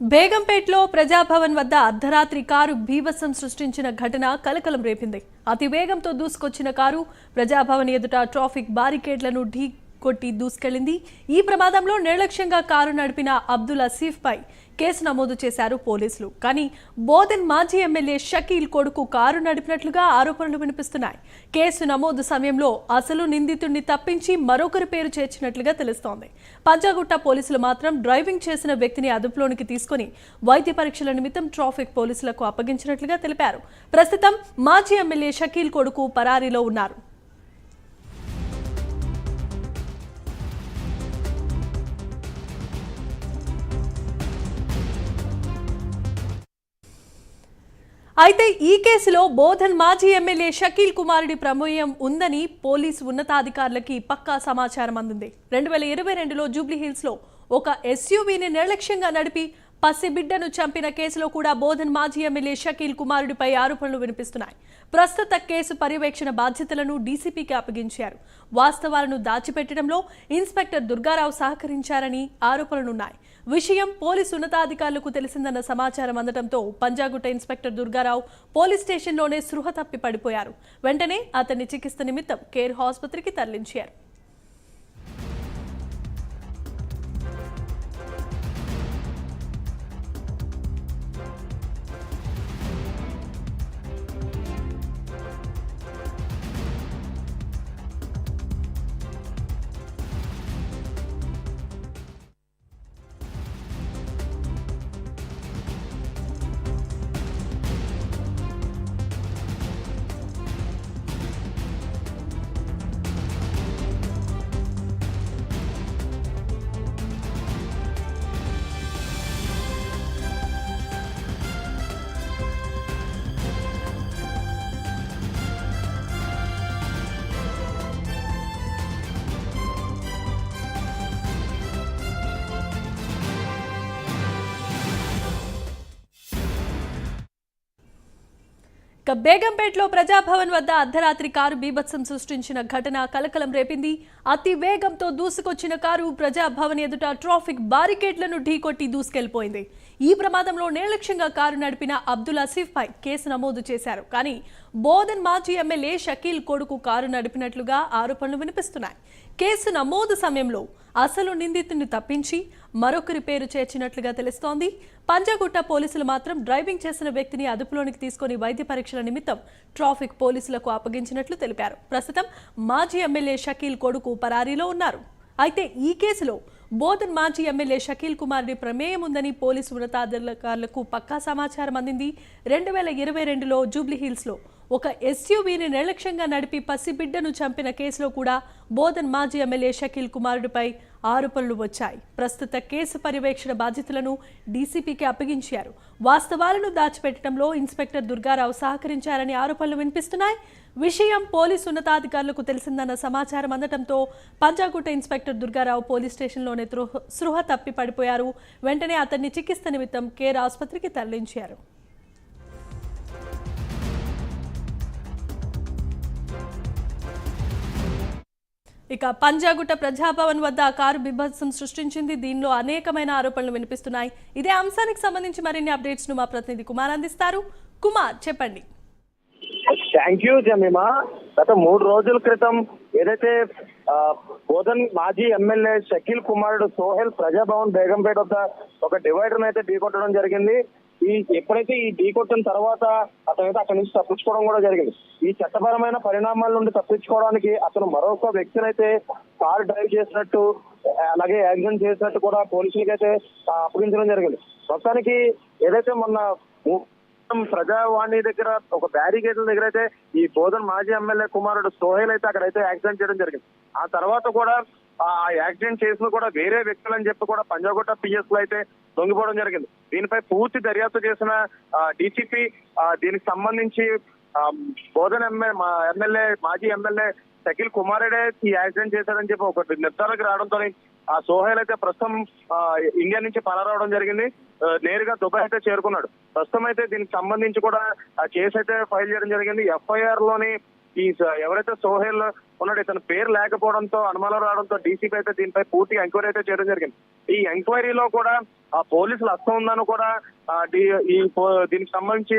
బేగంపేటలో ప్రజాభవన్ వద్ద అర్ధరాత్రి కారు భీభత్సం సృష్టించిన ఘటన కలకలం రేపింది. అతి వేగంతో దూసుకొచ్చిన కారు ప్రజాభవన్ ఎదుట ట్రాఫిక్ బారికేడ్లను ఢీ కొట్టి దూసుకెళ్ళింది ఈ ప్రమాదంలో నిర్లక్ష్యంగా కారు నడిపిన అబ్దుల్ అసీఫ్ పై కేసు నమోదు చేశారు పోలీసులు. కానీ బోధన్ మాజీ ఎమ్మెల్యే షకీల్ కొడుకు కారు నడిపినట్లుగా ఆరోపణలు వినిపిస్తున్నాయి. కేసు నమోదు సమయంలో అసలు నిందితుడిని తప్పించి మరొకరి పేరు చేర్చినట్లుగా తెలుస్తోంది. పంజాగుట్ట పోలీసులు మాత్రం డ్రైవింగ్ చేసిన వ్యక్తిని అదుపులోనికి తీసుకుని వైద్య పరీక్షల నిమిత్తం ట్రాఫిక్ పోలీసులకు అప్పగించినట్లుగా తెలిపారు. ప్రస్తుతం మాజీ ఎమ్మెల్యే షకీల్ కొడుకు పరారీలో ఉన్నారు. అయితే ఈ కేసులో బోధన్ మాజీ ఎమ్మెల్యే షకీల్ కుమారుడి ప్రమేయం ఉందని పోలీసు ఉన్నతాధికారులకి పక్కా సమాచారం అందింది. రెండు వేల ఇరవై రెండులో జూబ్లీహిల్స్లో ఒక ఎస్యూవీని నిర్లక్ష్యంగా నడిపి పసిబిడ్డను చంపిన కేసులో కూడా బోధన్ మాజీ ఎమ్మెల్యే షకీల్ కుమారుడిపై ఆరోపణలు వినిపిస్తున్నాయి. ప్రస్తుత కేసు పర్యవేక్షణ బాధ్యతలను డీసీపీకి అప్పగించారు. వాస్తవాలను దాచిపెట్టడంలో ఇన్స్పెక్టర్ దుర్గారావు సహకరించారని ఆరోపణలున్నాయి. విషయం పోలీసు ఉన్నతాధికారులకు తెలిసిందన్న సమాచారం అందడంతో పంజాగుట్ట ఇన్స్పెక్టర్ దుర్గారావు పోలీస్ స్టేషన్లోనే స్పృహ తప్పి పడిపోయారు. వెంటనే అతన్ని చికిత్స నిమిత్తం కేర్ ఆసుపత్రికి తరలించారు. ఇక బేగంపేటలో ప్రజాభవన్ వద్ద అర్ధరాత్రి కారు బీభత్సం సృష్టించిన ఘటన కలకలం రేపింది. అతి వేగంతో దూసుకొచ్చిన కారు ప్రజాభవన్ ఎదుట ట్రాఫిక్ బారికేడ్లను ఢీకొట్టి దూసుకెళ్ళిపోయింది. ఈ ప్రమాదంలో నిర్లక్ష్యంగా కారు నడిపిన అబ్దుల్ అసీఫ్ పై కేసు నమోదు చేశారు. కానీ బోధన్ మాజీ ఎమ్మెల్యే షకీల్ కొడుకు కారు నడిపినట్లుగా ఆరోపణలు వినిపిస్తున్నాయి. కేసు నమోదు సమయంలో అసలు నిందితుడిని తప్పించి మరొకరి పేరు చేర్చినట్లుగా తెలుస్తోంది. పంజాగుట్ట పోలీసులు మాత్రం డ్రైవింగ్ చేసిన వ్యక్తిని అదుపులోనికి తీసుకుని వైద్య పరీక్షల నిమిత్తం ట్రాఫిక్ పోలీసులకు అప్పగించినట్లు తెలిపారు. ప్రస్తుతం మాజీ ఎమ్మెల్యే షకీల్ కొడుకు పరారీలో ఉన్నారు. అయితే ఈ కేసులో బోధన్ మాజీ ఎమ్మెల్యే షకీల్ కుమార్ని ప్రమేయం ఉందని పోలీసు ఉన్నతాధికారులకు పక్కా సమాచారం అందింది. రెండు వేల ఇరవై రెండులో జూబ్లీహిల్స్లో ఒక ఎస్యూవీని నిర్లక్ష్యంగా నడిపి పసిబిడ్డను చంపిన కేసులో కూడా బోధన్ మాజీ ఎమ్మెల్యే షకీల్ కుమారుడిపై ఆరోపణలు వచ్చాయి. ప్రస్తుత కేసు పర్యవేక్షణ బాధ్యతలను డీసీపీకి అప్పగించారు. వాస్తవాలను దాచిపెట్టడంలో ఇన్స్పెక్టర్ దుర్గారావు సహకరించారని ఆరోపణలు వినిపిస్తున్నాయి. విషయం పోలీసు ఉన్నతాధికారులకు తెలిసిందన్న సమాచారం అందడంతో పంజాగుట్ట ఇన్స్పెక్టర్ దుర్గారావు పోలీస్ స్టేషన్లోనే తృహ స్పృహ తప్పి పడిపోయారు వెంటనే అతన్ని చికిత్స నిమిత్తం కేర్ ఆసుపత్రికి తరలించారు. ఇక పంజాగుట్ట ప్రజాభవన్ వద్ద ఆ కారు బిభత్సం సృష్టించింది. దీనిలో అనేకమైన ఆరోపణలు వినిపిస్తున్నాయి. ఇదే అంశానికి సంబంధించి మరిన్ని అప్డేట్స్ను మా ప్రతినిధి కుమార్ అందిస్తారు. కుమార్ చెప్పండి. Thank you Jemima. గత మూడు రోజుల క్రితం ఏదైతే బోధన్ మాజీ ఎమ్మెల్యే షకీల్ కుమారుడు సోహెల్ ప్రజాభవన్ బేగంపేట వద్ద ఒక డివైడర్ అయితే ఢీకొట్టడం జరిగింది. ఈ ఎప్పుడైతే ఈ ఢీ కొట్టిన తర్వాత అతనైతే అక్కడి నుంచి తప్పించుకోవడం కూడా జరిగింది. ఈ చట్టపరమైన పరిణామాల నుండి తప్పించుకోవడానికి అతను మరొక వ్యక్తినైతే కారు డ్రైవ్ చేసినట్టు అలాగే యాక్సిడెంట్ చేసినట్టు కూడా పోలీసులకి అయితే అప్పగించడం జరిగింది. మొత్తానికి ఏదైతే మొన్న ప్రజావాణి దగ్గర ఒక బ్యారికేడ్ల దగ్గర అయితే ఈ బోధన్ మాజీ ఎమ్మెల్యే కుమారుడు సోహెల్ అయితే అక్కడైతే యాక్సిడెంట్ చేయడం జరిగింది. ఆ తర్వాత కూడా ఆ యాక్సిడెంట్ చేసిన కూడా వేరే వ్యక్తులు అని చెప్పి కూడా పంజాగుట్ట పిఎస్లో అయితే దొంగిపోవడం జరిగింది. దీనిపై పూర్తి దర్యాప్తు చేసిన డీసీపీ దీనికి సంబంధించి బోధన బోధన్ ఎమ్మెల్యే మా ఎమ్మెల్యే మాజీ ఎమ్మెల్యే సకిల్ కుమారుడే ఈ యాక్సిడెంట్ చేశారని చెప్పి ఒక నిర్ధారణకు రావడంతో ఆ సోహెల్ అయితే ప్రస్తుతం ఇండియా నుంచి పరారవడం జరిగింది. నేరుగా దుబాయ్ అయితే చేరుకున్నాడు. ప్రస్తుతం అయితే దీనికి సంబంధించి కూడా ఆ కేసు అయితే ఫైల్ చేయడం జరిగింది. ఎఫ్ఐఆర్లోని ఈ ఎవరైతే సోహెల్ ఉన్నాడు ఇతని పేరు లేకపోవడంతో అనుమానం రావడంతో డీసీపీ అయితే దీనిపై పూర్తిగా ఎంక్వైరీ అయితే చేయడం జరిగింది. ఈ ఎంక్వైరీలో కూడా ఆ పోలీసులు అస్తం ఉందని కూడా ఈ దీనికి సంబంధించి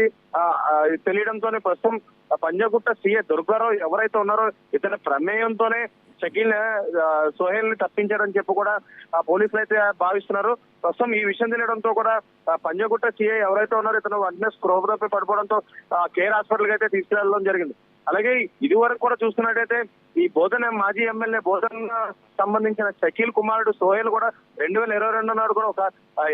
తెలియడంతోనే ప్రస్తుతం పంజాగుట్ట సీఏ దుర్గారావు ఎవరైతే ఉన్నారో ఇతని ప్రమేయంతోనే షకీల్ సోహెల్ని తప్పించారని చెప్పి కూడా ఆ పోలీసులు అయితే భావిస్తున్నారు. ప్రస్తుతం ఈ విషయం తెలియడంతో కూడా పంజాగుట్ట సీఏ ఎవరైతే ఉన్నారో ఇతను వెంటనే స్క్రోబ్లపై పడిపోవడంతో ఆ, కేర్ హాస్పిటల్కి అయితే తీసుకెళ్ళడం జరిగింది. అలాగే ఇది వరకు కూడా చూస్తున్నట్టయితే ఈ బోధన మాజీ ఎమ్మెల్యే బోధన సంబంధించిన షకీల్ కుమారుడు సోహెల్ కూడా రెండు వేల ఇరవై రెండు నాడు కూడా ఒక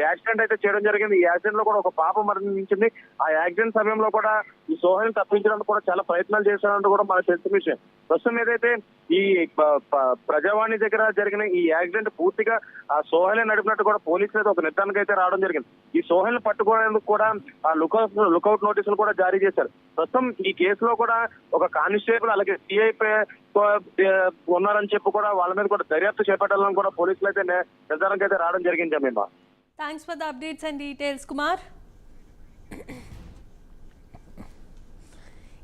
యాక్సిడెంట్ అయితే చేయడం జరిగింది. ఈ యాక్సిడెంట్లో కూడా ఒక పాప మరణించింది. ఆ యాక్సిడెంట్ సమయంలో కూడా ఈ సోహెల్ తప్పించడానికి కూడా చాలా ప్రయత్నాలు చేశారంటూ కూడా మనకు తెలిసిన విషయం. ప్రస్తుతం ఏదైతే ఈ ప్రజావాణి దగ్గర జరిగిన ఈ యాక్సిడెంట్ పూర్తిగా ఆ సోహెల్ నడిపినట్టు కూడా పోలీసులు అయితే ఒక నిర్ధారణకు అయితే రావడం జరిగింది. ఈ సోహెల్ పట్టుకోవడానికి కూడా ఆ లుకౌట్ లుకౌట్ నోటీసులు కూడా జారీ చేశారు. ప్రస్తుతం ఈ కేసులో కూడా ఒక కానిస్టేబుల్ అలాగే సిఐ ఉన్నారని చెప్పి కూడా వాళ్ళ మీద కూడా దర్యాప్తు చేపట్టాలని కూడా పోలీసులు అయితే నిర్ధారణకైతే రావడం జరిగింది మేము thanks for the updates and details Kumar